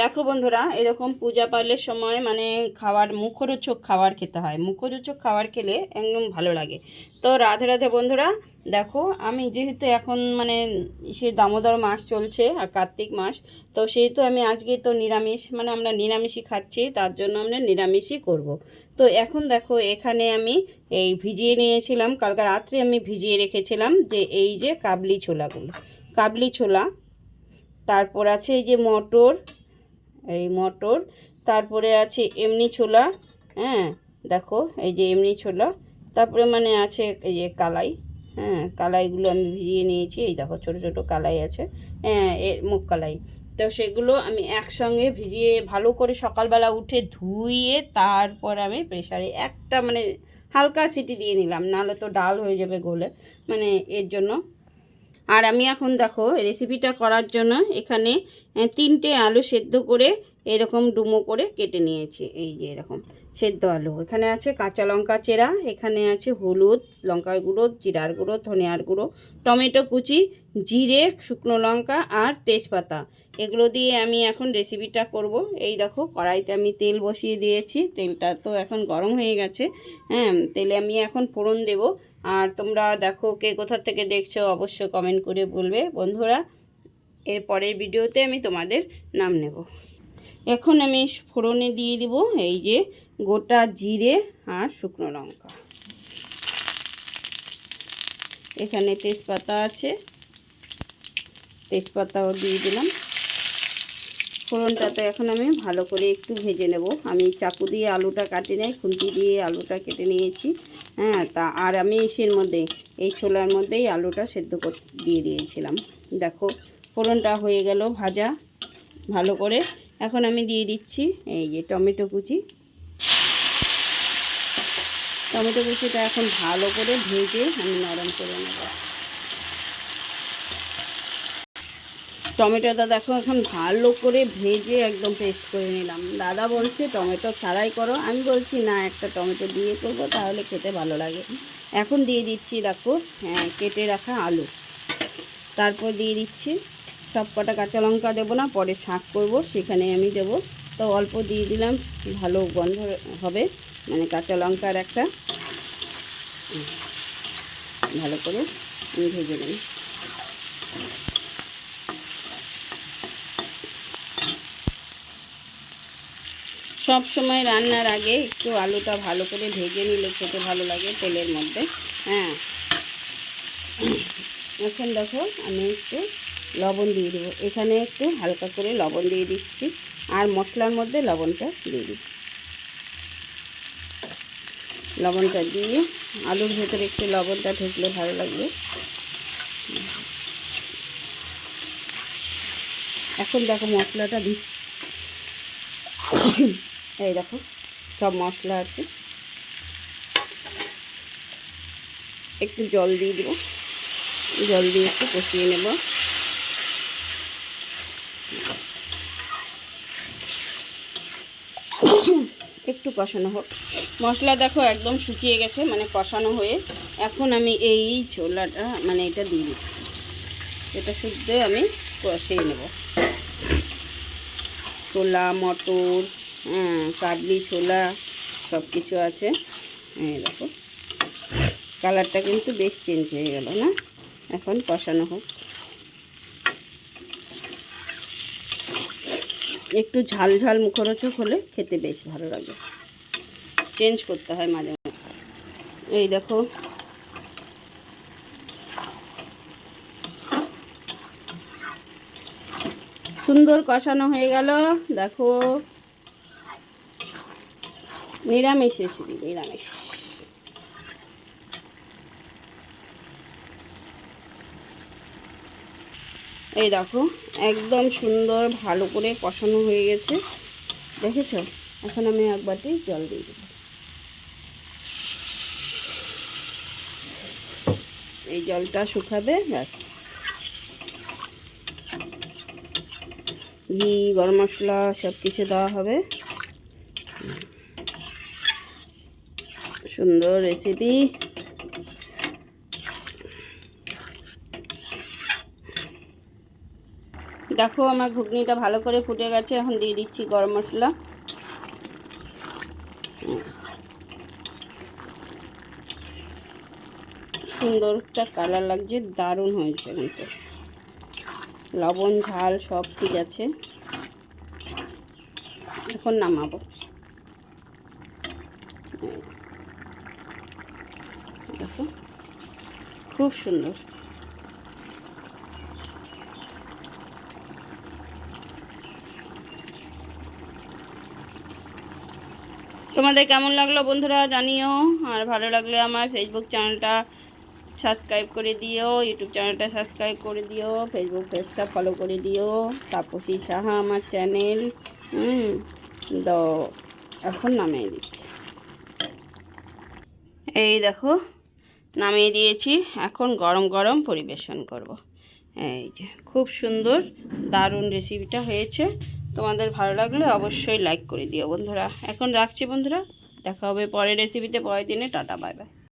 দেখো বন্ধুরা, এরকম পূজা পালের সময় মানে খাবার মুখরোচক খাবার খেতে হয়। মুখরোচক খাবার খেলে একদম ভালো লাগে। তো রাধে রাধে বন্ধুরা, দেখো আমি যেহেতু এখন মানে সে দামোদর মাস চলছে আর কার্তিক মাস, তো সেহেতু আমি আজকে তো নিরামিষ মানে আমরা নিরামিষই খাচ্ছি, তার জন্য আমরা নিরামিষই করব। তো এখন দেখো এখানে আমি এই ভিজিয়ে নিয়েছিলাম, কালকে রাত্রে আমি ভিজিয়ে রেখেছিলাম যে এই যে কাবলি ছোলাগুলো। কাবলি ছোলা, তারপর আছে এই যে মটর এই মটর, তারপরে আছে এমনি ছোলা হ্যাঁ দেখো, এই যে এমনি ছোলা, তারপরে মানে আছে এই যে কালাই হ্যাঁ কালাইগুলো আমি ভিজিয়ে নিয়েছি, এই দেখো ছোট ছোট কালাই আছে হ্যাঁ এ মুখ কালাই। তো সেগুলো আমি একসঙ্গে ভিজিয়ে ভালো করে সকালবেলা উঠে ধুইয়ে তারপর আমি প্রেশারে একটা মানে হালকা সিটি দিয়ে নিলাম, নাহলে তো ডাল হয়ে যাবে গোলে মানে এর জন্য। আর আমি এখন দেখো রেসিপিটা করার জন্য এখানে তিনটে আলু সেদ্ধ করে এরকম ডুমো করে কেটে নিয়েছি। এই যে এরকম সেদ্ধ আলু। এখানে আছে কাঁচা লঙ্কা চেরা, এখানে আছে হলুদ, লঙ্কার গুঁড়ো, জিরার গুঁড়ো, ধনিয়ার গুঁড়ো, টমেটো কুচি, জিরে, শুকনো লঙ্কা আর তেজপাতা। এগুলো দিয়ে আমি এখন রেসিপিটা করব। এই দেখো, কড়াইতে আমি তেল বসিয়ে দিয়েছি। তেলটা তো এখন গরম হয়ে গেছে। হ্যাঁ তেলে আমি এখন ফোড়ন দেব। আর তোমরা দেখো কে কোথা থেকে দেখছ অবশ্যই কমেন্ট করে বলবে। বন্ধুরা, এর পরের ভিডিওতে আমি তোমাদের নাম নেব। এখন আমি ফোড়নে দিয়ে দিব এই যে গোটা জিরে আর শুকনো লঙ্কা। এখানে তেজপাতা আছে। তেজপাতাও দিয়ে দিলাম। ফোড়নটা তো এখন আমি ভালো করে একটু ভেজে নেব। আমি চাকু দিয়ে আলুটা কাটি নাই, খুন্তি দিয়ে আলুটা কেটে নিয়েছি। হ্যাঁ তা আর আমি এসের মধ্যে, এই ছোলার মধ্যেই আলুটা সেদ্ধ দিয়ে দিয়েছিলাম। দেখো, ফোড়নটা হয়ে গেল ভাজা। ভালো করে এখন আমি দিয়ে দিচ্ছি এই যে টমেটো কুচি। টমেটো কুচিটা এখন ভালো করে ভেজে আমি নরম করে নেব। টমেটোটা দেখো এখন ভালো করে ভেজে একদম পেস্ট করে নিলাম। দাদা বলছে, টমেটো ছাড়াই করো। আমি বলছি, না, একটা টমেটো দিয়ে করব, তাহলে খেতে ভালো লাগে। এখন দিয়ে দিচ্ছি, দেখো হ্যাঁ কেটে রাখা আলু। তারপর দিয়ে দিচ্ছি সব কটা কাঁচা লঙ্কা দেবো না, পরে শাক করব, সেখানে আমি দেবো। তো অল্প দিয়ে দিলাম, ভালো গন্ধ হবে মানে কাঁচা লঙ্কার একটা। ভালো করে আমি ভেজে নেব। সব সময় রান্নার আগে একটু আলুটা ভালো করে ভেজে নিলে খেতে ভালো লাগে তেলের মধ্যে হ্যাঁ। এখন দেখো, আমি একটু লবণ দিয়ে দেবো। এখানে একটু হালকা করে লবণ দিয়ে দিচ্ছি। আর মশলার মধ্যে লবণটা দিয়ে দিচ্ছি। লবণটা দিয়ে আলুর ভেতরে একটু লবণটা ঢুকলে ভালো লাগবে। এখন দেখো মশলাটা দিচ্ছি। এই দেখো, সব মশলা আছে। একটু জল দিয়ে দেবো। জল দিয়ে একটু কষিয়ে নেব। একটু কষানো হোক। মশলা দেখো একদম শুকিয়ে গেছে মানে কষানো হয়ে। এখন আমি এই ছোলাটা মানে এটা দিয়ে দিচ্ছি। এটা শুদ্ধ আমি কষিয়ে নেব। ছোলা, মটর কাবলি ছোলা সব কিছু আছে দেখো। কালারটা কিন্তু বেশ চেঞ্জ হয়ে গেল, না? এখন কষানো হোক। একটু ঝাল ঝাল মুখরোচক হলে খেতে বেশ ভালো লাগে। চেঞ্জ করতে হয় মাঝে মাঝে। এই দেখো। সুন্দর কষানো হয়ে গেল। দেখো। নিরামিষ রেসিপি নিরামিষ। এই দেখো, একদম সুন্দর ভালো করে কষানো হয়ে গেছে। দেখেছ? এখন আমি এক বাটি জল দিয়ে দেবো। এই জলটা শুকাবে, ব্যাস। ঘি, গরম মশলা সব কিছু দেওয়া হবে। সুন্দর রেসিপি দেখো আমার ঘুগনিটা ভালো করে ফুটে গেছে, এখন দিয়ে দিচ্ছি গরম মশলা। সুন্দর একটা কালার লাগছে, দারুণ হয়েছে কিন্তু। লবণ, ঝাল সব ঠিক আছে। এখন নামাবো। দেখো, খুব সুন্দর। তোমাদের কেমন লাগল বন্ধুরা জানিও, আর ভালো লাগলে আমার ফেসবুক চ্যানেলটা সাবস্ক্রাইব করে দিও ইউটিউব চ্যানেলটা সাবস্ক্রাইব করে দিও ফেসবুক পেজটা ফলো করে দিও, তাপসী সাহা আমার চ্যানেল হুম, তো এখন নামিয়ে দিচ্ছি এই দেখো, নামিয়ে দিয়েছি, এখন গরম গরম পরিবেশন করব। এই যে, খুব সুন্দর, দারুণ রেসিপিটা হয়েছে তোমাদের ভালো লাগলে অবশ্যই লাইক করে দিও বন্ধুরা। এখন রাখছি বন্ধুরা, দেখা হবে পরের রেসিপিতে পরের দিনে, টাটা বাই বাই